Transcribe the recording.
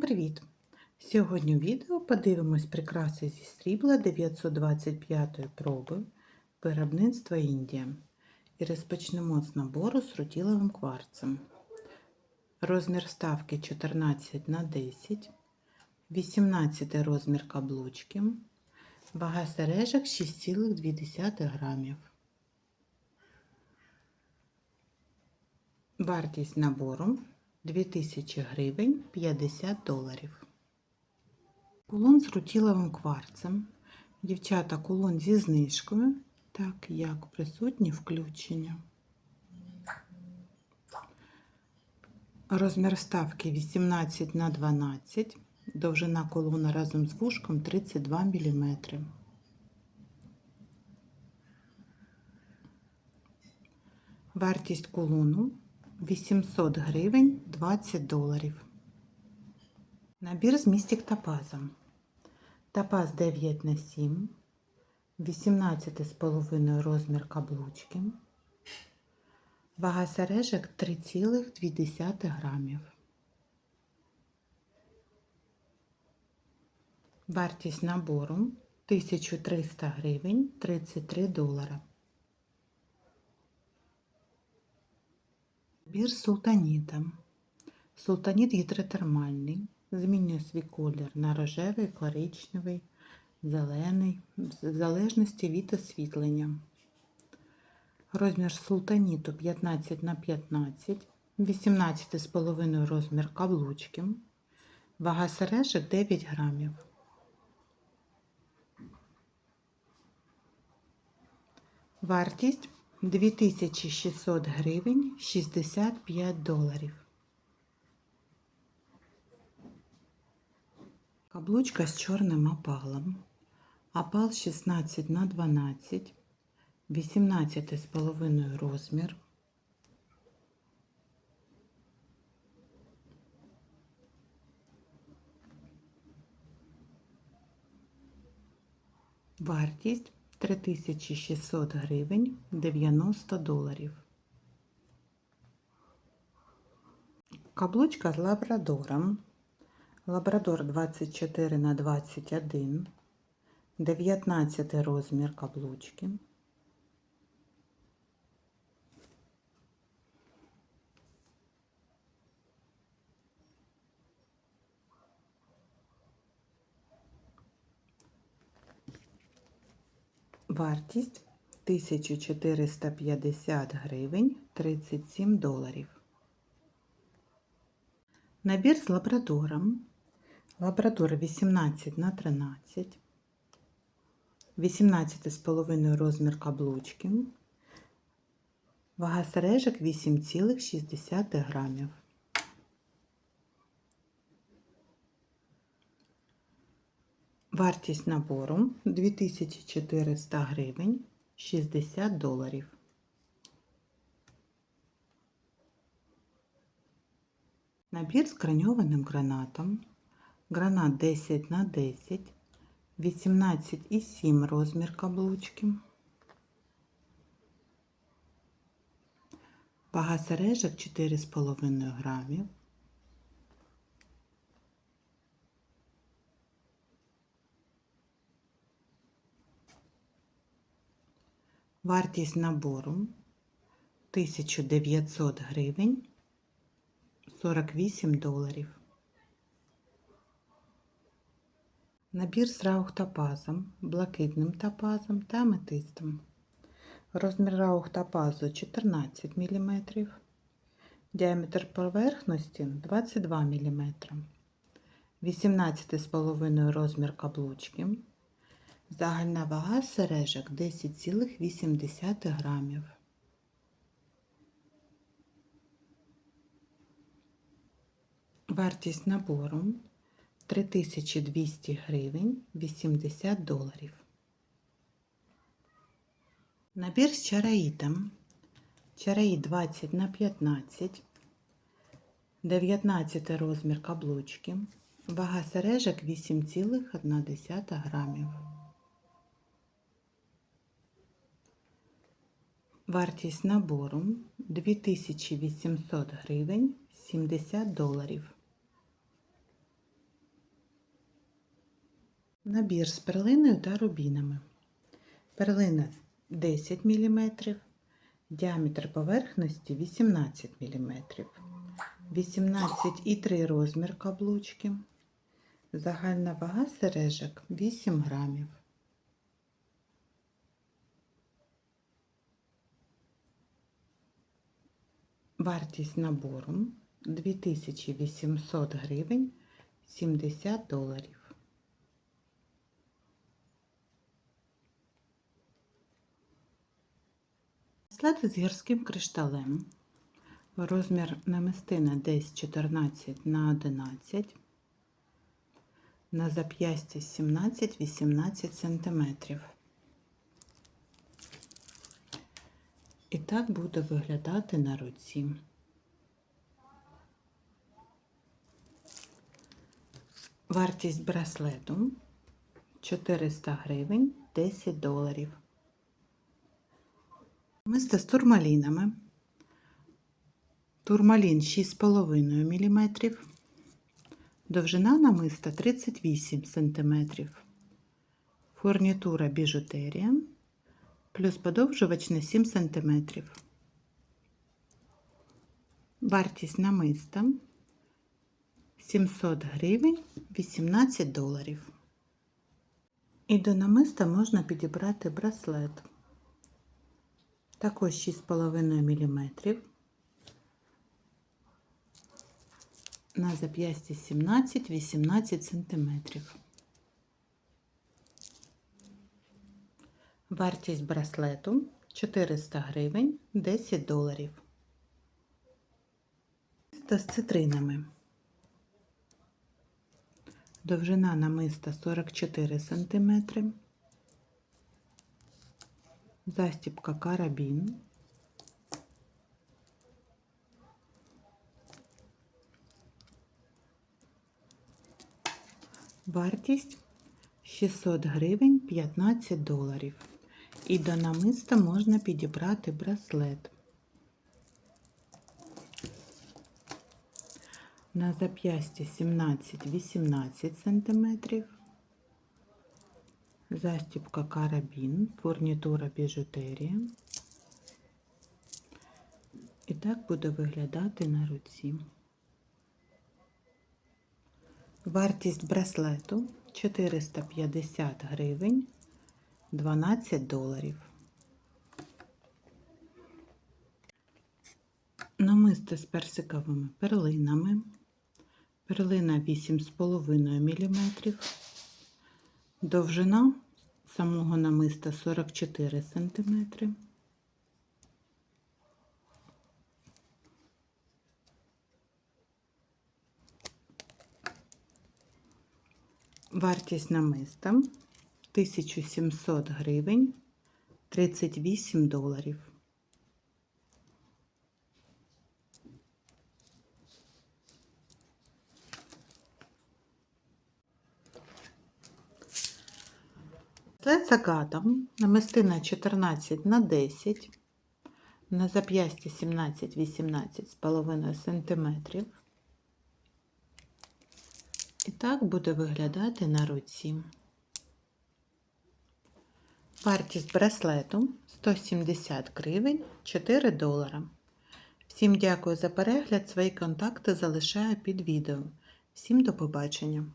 Привіт! Сьогодні у відео подивимось прикраси зі срібла 925 проби виробництва Індія. І розпочнемо з набору з рутіловим кварцем. Розмір ставки 14 на 10, 18 розмір каблучки, вага сережок 6,2 грамів. Вартість набору 2000 гривень 50 доларів. Кулон з рутіловим кварцем. Дівчата кулон зі знижкою, так як присутні включення. Розмір ставки 18 на 12, довжина колона разом з вушком 32 мм. Вартість кулону 800 гривень 20 доларів. Набір з містик топазом. Топаз 9 на 7, 18,5 розмір каблучки. Вага сережок 3,2 грамів. Вартість набору 1300 гривень 33 долара. Набір султаніта. Султаніт гідротермальний. Змінює свій колір на рожевий, коричневий, зелений, в залежності від освітлення. Розмір султаніту 15 на 15, 18,5 розмір каблучки, вага сережок 9 грамів. Вартість 2600 гривень 65 доларів. Каблучка з чорним опалом. Опал 16 на 12, 18,5 розмір. Вартість 3600 гривень 90 доларів. Каблучка з лабрадором. Лабрадор 24 на 21, 19 розмір каблучки. Вартість 1450 гривень 37 доларів. Набір з лабрадором. Лабрадор 18 на 13, 18,5 розмір каблучки, вага сережок 8,6 грамів. Вартість набору 2400 гривень 60 доларів. Набір з краньованим гранатом. Гранат 10 на 10, 18,7 розмір каблучки. Вага сережок 4,5 грамів. Вартість набору 1900 гривень 48 доларів. Набір з раухтопазом, блакитним топазом та аметистом. Розмір раухтопазу 14 мм, діаметр поверхності 22 мм, 18,5 розмір каблучки, загальна вага сережок 10,8 грамів. Вартість набору 3200 гривень 80 доларів. Набір з чараїтом. Чараїт 20 на 15, 19 розмір каблучки, вага сережок 8,1 грамів. Вартість набору 2800 гривень 70 доларів. Набір з перлиною та рубінами. Перлина 10 мм, діаметр поверхності 18 мм, 18,3 розмір каблучки, загальна вага сережок 8 грамів. Вартість набору 2800 гривень 70 доларів. След з гірським кришталем. Розмір намистина десь 14 на 11. На зап'ясті 17-18 см. І так буде виглядати на руці. Вартість браслету 400 гривень 10 доларів. Мисто з турмалінами. Турмалін 6,5 мм. Довжина намиста 38 см. Фурнітура біжутерія. Плюс подовжувач на 7 см. Вартість намиста 700 гривень 18 доларів. І до намиста можна підібрати браслет. Також 6,5 мм. На зап'ясті 17-18 см. Вартість браслету 400 гривень 10 доларів. Та з цитринами. Довжина намиста 44 см. Застібка карабін. Вартість 600 гривень 15 доларів. І до намиста можна підібрати браслет. На зап'ясті 17-18 см. Застібка карабін, фурнітура біжутерія. І так буде виглядати на руці. Вартість браслету 450 гривень 12 доларів. Намисто з персиковими перлинами. Перлина 8,5 мм. Довжина самого намиста 44 см. Вартість намиста 1700 гривень 38 доларів. След закатом намистина 14 на 10, на зап'ясті 17-18 з половиною сантиметрів. І так буде виглядати на руці. Вартість браслету 170 гривень 4 долара. Всім дякую за перегляд. Свої контакти залишаю під відео. Всім до побачення!